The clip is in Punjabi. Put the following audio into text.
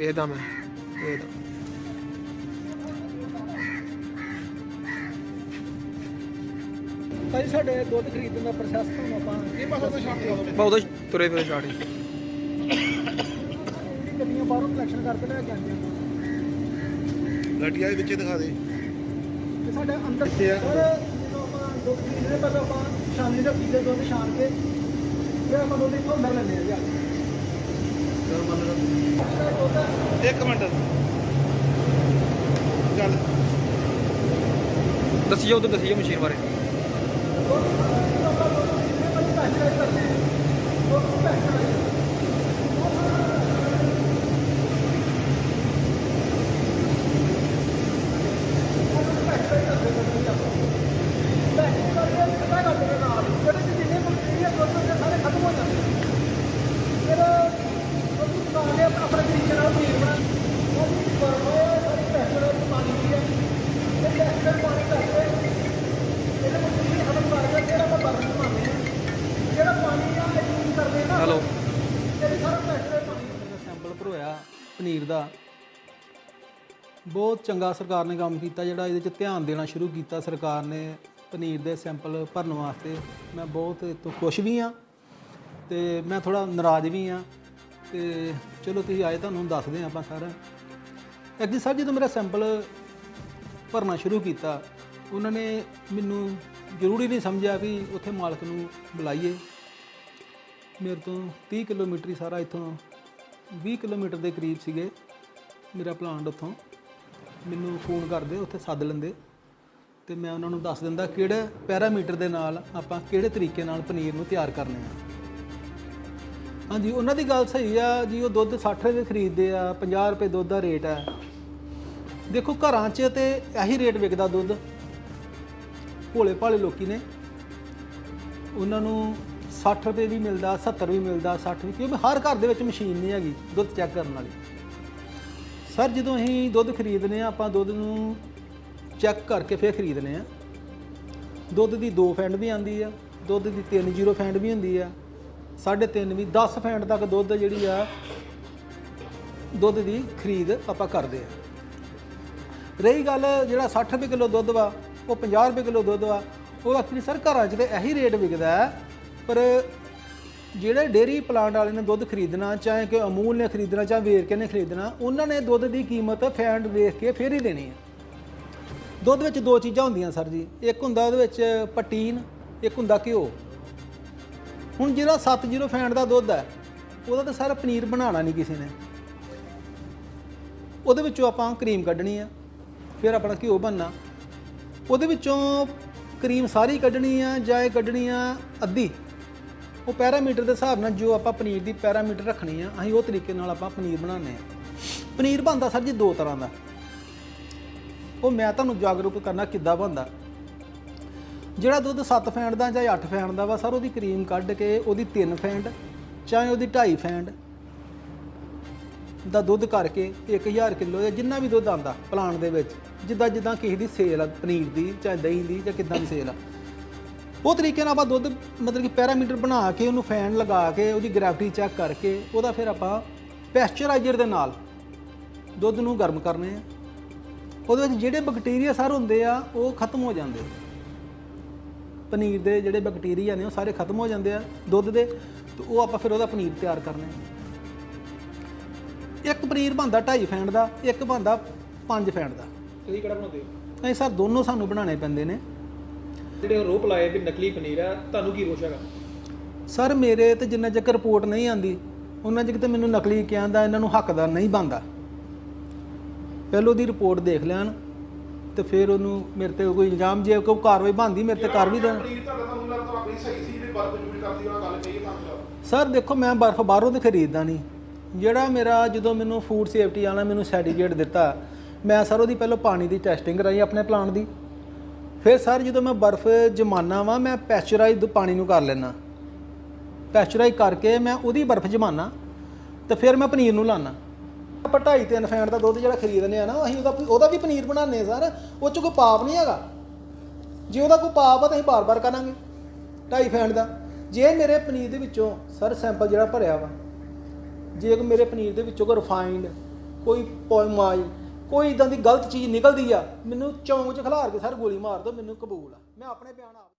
ਦੇਦਾ ਮੈਂ ਭਾਈ ਸਾਡੇ ਦੁੱਧ ਖਰੀਦਣ ਦਾ ਪ੍ਰੋਸੈਸ ਤੁਹਾਨੂੰ ਆਪਾਂ ਇਹ ਬਸ ਉਹਦਾ ਸ਼ਾਂਤੀ ਹੋਵੇ ਬਹੁਤ ਤੁਰੇ ਫਿਰੇ ਛਾੜੀ ਗੱਡੀਆਂ ਬਾਹਰੋਂ ਕਲੈਕਸ਼ਨ ਕਰਕੇ ਲੈ ਕੇ ਨੇ। ਗੱਡੀਆਂ ਦੇ ਵਿੱਚ ਦਿਖਾ ਦੇ। ਤੇ ਸਾਡੇ ਅੰਦਰ ਕਿੱਥੇ ਆ? ਜਦੋਂ ਆਪਾਂ ਦੁੱਧ ਖਰੀਦਦੇ ਪਹਿਲਾਂ ਆਪਾਂ ਸ਼ਾਮੀ ਦਾ ਪੀਲੇ ਦੁੱਧ ਛਾਣ ਕੇ ਫਿਰ ਆਪਾਂ ਦੁੱਧ ਇੱਥੋਂ ਅੰਦਰ ਲੈਂਦੇ ਆ ਜੀ ਆ ਕੇ। ਚਲ ਮੰਨ ਲਓ ਜਿਹੜਾ ਦੁੱਧ ਆ, ਇੱਕ ਮਿੰਟ। ਚੱਲ। ਦੱਸਿਓ ਉਧਰ ਦੱਸਿਓ ਮਸ਼ੀਨ ਬਾਰੇ ਦੁੱਧ ਜਦੋਂ ਆਪਾਂ ਦੁੱਧ ਖਰੀਦਦੇ ਹਾਂ, ਪਹਿਲਾਂ ਪੈਸਟਰਾਈਜ਼ ਕਰਦੇ ਹਾਂ ਦੁੱਧ ਨੂੰ ਪੈਸਟਰਾਈਜ਼ ਆਪਣੇ ਤਰੀਕੇ ਨਾਲ ਪਨੀਰ ਬਣਾ ਉਹ ਵੀ ਬਰਫ ਹੈ ਸਾਰੀ ਪੈਸਟਰ ਪਾਣੀ ਦੀ ਹੈ ਇਹ ਪੈਸਟਰ ਪਾਣੀ ਕਰਕੇ ਇਹਦੇ ਵਿੱਚ ਪਨੀਰ ਖਤਮ ਕਰ ਕੇ ਜਿਹੜਾ ਆਪਾਂ ਬਰਫ ਬਣਾਉਂਦੇ ਹਾਂ ਜਿਹੜਾ ਪਾਣੀ ਆ ਇਹ ਯੂਜ਼ ਕਰਦੇ ਨਾ ਹੈਲੋ ਇਹ ਵੀ ਸਾਰਾ ਪੈਸਟਰ ਪਾਣੀ ਸੈਂਪਲ ਭਰੋਇਆ ਪਨੀਰ ਦਾ। ਬਹੁਤ ਚੰਗਾ ਸਰਕਾਰ ਨੇ ਕੰਮ ਕੀਤਾ, ਜਿਹੜਾ ਇਹਦੇ 'ਚ ਧਿਆਨ ਦੇਣਾ ਸ਼ੁਰੂ ਕੀਤਾ ਸਰਕਾਰ ਨੇ ਪਨੀਰ ਦੇ ਸੈਂਪਲ ਭਰਨ ਵਾਸਤੇ। ਮੈਂ ਬਹੁਤ ਇਹ ਤੋਂ ਖੁਸ਼ ਵੀ ਹਾਂ ਤੇ ਮੈਂ ਥੋੜਾ ਨਾਰਾਜ਼ ਵੀ ਹਾਂ ਤੇ ਚਲੋ ਤੁਸੀਂ ਆਏ ਤੁਹਾਨੂੰ ਦੱਸਦੇ ਹਾਂ ਆਪਾਂ ਸਾਰਾ। ਐਕਚੁਅਲੀ ਸਰ, ਜਦੋਂ ਮੇਰਾ ਸੈਂਪਲ ਭਰਨਾ ਸ਼ੁਰੂ ਕੀਤਾ, ਉਹਨਾਂ ਨੇ ਮੈਨੂੰ ਜ਼ਰੂਰੀ ਨਹੀਂ ਸਮਝਿਆ ਵੀ ਉੱਥੇ ਮਾਲਕ ਨੂੰ ਬੁਲਾਈਏ। ਮੇਰੇ ਤੋਂ 30 ਕਿਲੋਮੀਟਰ ਹੀ ਸਾਰਾ ਇੱਥੋਂ 20 ਕਿਲੋਮੀਟਰ ਦੇ ਕਰੀਬ ਸੀਗੇ ਮੇਰਾ ਪਲਾਂਟ ਉੱਥੋਂ। ਮੈਨੂੰ ਫੋਨ ਕਰਦੇ, ਉੱਥੇ ਸੱਦ ਲੈਂਦੇ। ਤੇ ਮੈਂ ਉਹਨਾਂ ਨੂੰ ਦੱਸ ਦਿੰਦਾ ਕਿਹੜੇ ਪੈਰਾਮੀਟਰ ਦੇ ਨਾਲ ਆਪਾਂ ਕਿਹੜੇ ਤਰੀਕੇ ਨਾਲ ਪਨੀਰ ਨੂੰ ਤਿਆਰ ਕਰਨੇ ਆ। ਹਾਂਜੀ, ਉਹਨਾਂ ਦੀ ਗੱਲ ਸਹੀ ਆ ਜੀ, ਉਹ ਦੁੱਧ 60 ਰੁਪਏ ਖਰੀਦਦੇ ਆ 50 ਰੁਪਏ ਦੁੱਧ ਦਾ ਰੇਟ ਆ। ਦੇਖੋ, ਘਰਾਂ 'ਚ ਤੇ ਇਹੀ ਰੇਟ ਵਿਕਦਾ ਦੁੱਧ। ਭੋਲੇ ਭਾਲੇ ਲੋਕੀ ਨੇ। ਉਹਨਾਂ ਨੂੰ 60 ਰੁਪਏ ਵੀ ਮਿਲਦਾ 70 ਵੀ ਮਿਲਦਾ 60 ਵੀ, ਕਿਉਂਕਿ ਹਰ ਘਰ ਦੇ ਵਿੱਚ ਮਸ਼ੀਨ ਨਹੀਂ ਹੈਗੀ, ਦੁੱਧ ਚੈੱਕ ਕਰਨ ਵਾਲੀ। ਸਰ ਜਦੋਂ ਅਸੀਂ ਦੁੱਧ ਖਰੀਦਨੇ ਆ, ਆਪਾਂ ਦੁੱਧ ਨੂੰ ਚੈੱਕ ਕਰਕੇ ਫਿਰ ਖਰੀਦਨੇ ਆ। ਦੁੱਧ ਦੀ 2 ਫੈਂਡ ਵੀ ਆਂਦੀ ਆ, ਦੁੱਧ ਦੀ 30 ਫੈਂਡ ਵੀ ਹੁੰਦੀ ਆ 3.5 ਵੀ 10 ਫੈਂਡ ਤੱਕ ਦੁੱਧ ਜਿਹੜੀ ਆ, ਦੁੱਧ ਦੀ ਖਰੀਦ ਆਪਾਂ ਕਰਦੇ ਆ। ਰਹੀ ਗੱਲ ਜਿਹੜਾ 60 ਰੁਪਏ ਕਿਲੋ ਦੁੱਧ ਵਾ, ਉਹ 50 ਰੁਪਏ ਕਿਲੋ ਦੁੱਧ ਵਾ, ਉਹ ਐਕਚੁਅਲੀ ਸਰ ਘਰਾਂ 'ਚ ਤੇ ਇਹੀ ਰੇਟ ਵਿਕਦਾ ਪਰ ਜਿਹੜੇ ਡੇਰੀ ਪਲਾਂਟ ਵਾਲੇ ਨੇ ਦੁੱਧ ਖਰੀਦਣਾ, ਚਾਹੇ ਕਿ ਅਮੂਲ ਨੇ ਖਰੀਦਣਾ, ਚਾਹੇ ਵੇਰਕੇ ਨੇ ਖਰੀਦਣਾ, ਉਹਨਾਂ ਨੇ ਦੁੱਧ ਦੀ ਕੀਮਤ ਫੈਂਡ ਵੇਖ ਕੇ ਫੇਰ ਹੀ ਦੇਣੀ ਹੈ। ਦੁੱਧ ਵਿੱਚ ਦੋ ਚੀਜ਼ਾਂ ਹੁੰਦੀਆਂ ਸਰ ਜੀ। ਇੱਕ ਹੁੰਦਾ ਉਹਦੇ ਵਿੱਚ ਪਟੀਨ ਇੱਕ ਹੁੰਦਾ ਘਿਓ। ਹੁਣ ਜਿਹੜਾ 70 ਫੈਂਡ ਦਾ ਦੁੱਧ ਹੈ, ਉਹਦਾ ਤਾਂ ਸਾਰਾ ਪਨੀਰ ਬਣਾਉਣਾ ਨਹੀਂ ਕਿਸੇ ਨੇ। ਉਹਦੇ ਵਿੱਚੋਂ ਆਪਾਂ ਕਰੀਮ ਕੱਢਣੀ ਆ ਫਿਰ ਆਪਣਾ ਘਿਓ ਬਣਨਾ। ਉਹਦੇ ਵਿੱਚੋਂ ਕਰੀਮ ਸਾਰੀ ਕੱਢਣੀ ਆ ਜਾਂ ਇਹ ਕੱਢਣੀ ਆ ਅੱਧੀ? ਉਹ ਪੈਰਾਮੀਟਰ ਦੇ ਹਿਸਾਬ ਨਾਲ ਜੋ ਆਪਾਂ ਪਨੀਰ ਦੀ ਪੈਰਾਮੀਟਰ ਰੱਖਣੀ ਆ, ਅਸੀਂ ਉਹ ਤਰੀਕੇ ਨਾਲ ਆਪਾਂ ਪਨੀਰ ਬਣਾਉਂਦੇ ਆ। ਪਨੀਰ ਬਣਦਾ ਸਰ ਜੀ ਦੋ ਤਰ੍ਹਾਂ ਦਾ। ਉਹ ਮੈਂ ਤੁਹਾਨੂੰ ਜਾਗਰੂਕ ਕਰਨਾ ਕਿੱਦਾਂ ਬਣਦਾ। ਜਿਹੜਾ ਦੁੱਧ 7 ਫੈਂਡ ਦਾ ਜਾਂ 8 ਫੈਂਡ ਦਾ ਵਾ ਸਰ, ਉਹਦੀ ਕਰੀਮ ਕੱਢ ਕੇ ਉਹਦੀ 3 ਫੈਂਡ ਚਾਹੇ ਉਹਦੀ 2.5 ਫੈਂਡ ਦਾ ਦੁੱਧ ਕਰਕੇ 1000 ਕਿਲੋ ਜਾਂ ਜਿੰਨਾ ਵੀ ਦੁੱਧ ਆਂਦਾ ਪਲਾਂਟ ਦੇ ਵਿੱਚ, ਜਿੱਦਾਂ ਜਿੱਦਾਂ ਕਿਸੇ ਦੀ ਸੇਲ ਆ, ਪਨੀਰ ਦੀ ਚਾਹੇ ਦਹੀਂ ਦੀ ਜਾਂ ਕਿੱਦਾਂ ਦੀ ਸੇਲ ਆ। ਉਹ ਤਰੀਕੇ ਨਾਲ ਆਪਾਂ ਦੁੱਧ ਮਤਲਬ ਕਿ ਪੈਰਾਮੀਟਰ ਬਣਾ ਕੇ ਉਹਨੂੰ ਫੈਨ ਲਗਾ ਕੇ ਉਹਦੀ ਗ੍ਰੈਵਿਟੀ ਚੈੱਕ ਕਰਕੇ ਉਹਦਾ ਫਿਰ ਆਪਾਂ ਪੈਸਚਰਾਈਜ਼ਰ ਦੇ ਨਾਲ ਦੁੱਧ ਨੂੰ ਗਰਮ ਕਰਨੇ ਆ। ਉਹਦੇ ਵਿੱਚ ਜਿਹੜੇ ਬੈਕਟੀਰੀਆ ਸਰ ਹੁੰਦੇ ਆ ਉਹ ਖਤਮ ਹੋ ਜਾਂਦੇ ਪਨੀਰ ਦੇ ਜਿਹੜੇ ਬੈਕਟੀਰੀਆ ਨੇ ਉਹ ਸਾਰੇ ਖਤਮ ਹੋ ਜਾਂਦੇ ਆ ਦੁੱਧ ਦੇ ਤੇ ਉਹ ਆਪਾਂ ਫਿਰ ਉਹਦਾ ਪਨੀਰ ਤਿਆਰ ਕਰਨੇ ਆ। ਇੱਕ ਪਨੀਰ ਬਣਦਾ 2.5 ਫੈਂਡ ਦਾ ਇੱਕ ਬਣਦਾ 5 ਫੈਂਡ ਦਾ। ਤੁਸੀਂ ਕਿਹੜਾ ਬਣਾਉਂਦੇ ਹੋ? ਇਹ ਸਰ ਦੋਨੋਂ ਸਾਨੂੰ ਬਣਾਉਣੇ ਪੈਂਦੇ ਨੇ। ਜਿਹੜੇ ਰੋਪ ਲਾਏ ਵੀ ਨਕਲੀ ਪਨੀਰ ਆ ਤੁਹਾਨੂੰ ਕੀ ਰੋਸ਼ ਹੈਗਾ? ਸਰ ਮੇਰੇ ਤੇ ਜਿੰਨਾ ਚਿਰ ਰਿਪੋਰਟ ਨਹੀਂ ਆਂਦੀ ਉਹਨਾਂ ਚਿਰ ਤੇ ਮੈਨੂੰ ਨਕਲੀ ਕਹਿੰਦਾ ਇਹਨਾਂ ਨੂੰ ਹੱਕਦਾਰ ਨਹੀਂ ਬਣਦਾ। ਪਹਿਲੋਂ ਦੀ ਰਿਪੋਰਟ ਦੇਖ ਲੈਣ ਤੇ ਫਿਰ ਉਹਨੂੰ ਮੇਰੇ ਤੇ ਕੋਈ ਇਲਜ਼ਾਮ ਜੇ ਕੋਈ ਕਾਰਵਾਈ ਬਣਦੀ ਮੇਰੇ ਤੇ ਕਰ ਵੀ ਦੇਣ। ਪਨੀਰ ਤੁਹਾਡਾ ਤੁਹਾਨੂੰ ਲੱਗਦਾ ਆਪਣੀ ਸਹੀ ਸੀ ਜਿਹੜੀ ਬਰਫ ਜੂੜ ਕਰਦੀ ਉਹਨਾਂ ਗੱਲ ਕਹੀ ਤੁਹਾਨੂੰ ਸਰ ਦੇਖੋ ਮੈਂ ਬਰਫ਼ ਬਾਹਰੋਂ ਤੇ ਖਰੀਦਦਾ ਨਹੀਂ। ਜਿਹੜਾ ਮੇਰਾ ਜਦੋਂ ਮੈਨੂੰ ਫੂਡ ਸੇਫਟੀ ਵਾਲਾ ਮੈਨੂੰ ਸਰਟੀਫਿਕੇਟ ਦਿੱਤਾ ਮੈਂ ਸਰ ਉਹਦੀ ਪਹਿਲਾਂ ਪਾਣੀ ਦੀ ਟੈਸਟਿੰਗ ਕਰਾਈ ਆਪਣੇ ਪਲਾਂਟ ਦੀ। ਫਿਰ ਸਰ ਜਦੋਂ ਮੈਂ ਬਰਫ਼ ਜਮਾਨਾ ਵਾ, ਮੈਂ ਪੈਸਚਰਾਈਜ਼ ਪਾਣੀ ਨੂੰ ਕਰ ਲੈਣਾ ਪੈਸਚਰਾਈਜ਼ ਕਰਕੇ ਮੈਂ ਉਹਦੀ ਬਰਫ਼ ਜਮਾਨਾ ਤੇ ਫਿਰ ਮੈਂ ਪਨੀਰ ਨੂੰ ਲਾਣਾ ਆਪਾਂ ਢਾਈ ਤਿੰਨ ਫੈਂਟ ਦਾ ਦੁੱਧ ਜਿਹੜਾ ਖਰੀਦਨੇ ਆ ਨਾ, ਅਸੀਂ ਉਹਦਾ ਉਹਦਾ ਵੀ ਪਨੀਰ ਬਣਾਉਂਦੇ ਸਰ। ਉਹ ਚ ਕੋਈ ਪਾਪ ਨਹੀਂ ਹੈਗਾ। ਜੇ ਉਹਦਾ ਕੋਈ ਪਾਪ ਆ ਤਾਂ ਅਸੀਂ ਬਾਰ-ਬਾਰ ਕਰਾਂਗੇ ਢਾਈ ਫੈਂਟ ਦਾ। ਜੇ ਮੇਰੇ ਪਨੀਰ ਦੇ ਵਿੱਚੋਂ ਸਰ ਸੈਂਪਲ ਜਿਹੜਾ ਭਰਿਆ ਵਾ, ਜੇ ਮੇਰੇ ਪਨੀਰ ਦੇ ਵਿੱਚੋਂ ਕੋਈ ਰਿਫਾਈਨਡ, ਕੋਈ ਪੋਇਮਾਈ ਕੋਈ ਇਦਾਂ ਦੀ ਗਲਤ ਚੀਜ਼ ਨਿਕਲਦੀ ਆ, ਮੈਨੂੰ ਚੌਂਕ 'ਚ ਖਿਲਾਰ ਕੇ ਸਰ ਗੋਲੀ ਮਾਰ ਦਿਓ, ਮੈਨੂੰ ਕਬੂਲ ਆ। ਮੈਂ ਆਪਣੇ ਬਿਆਨ ਆਪ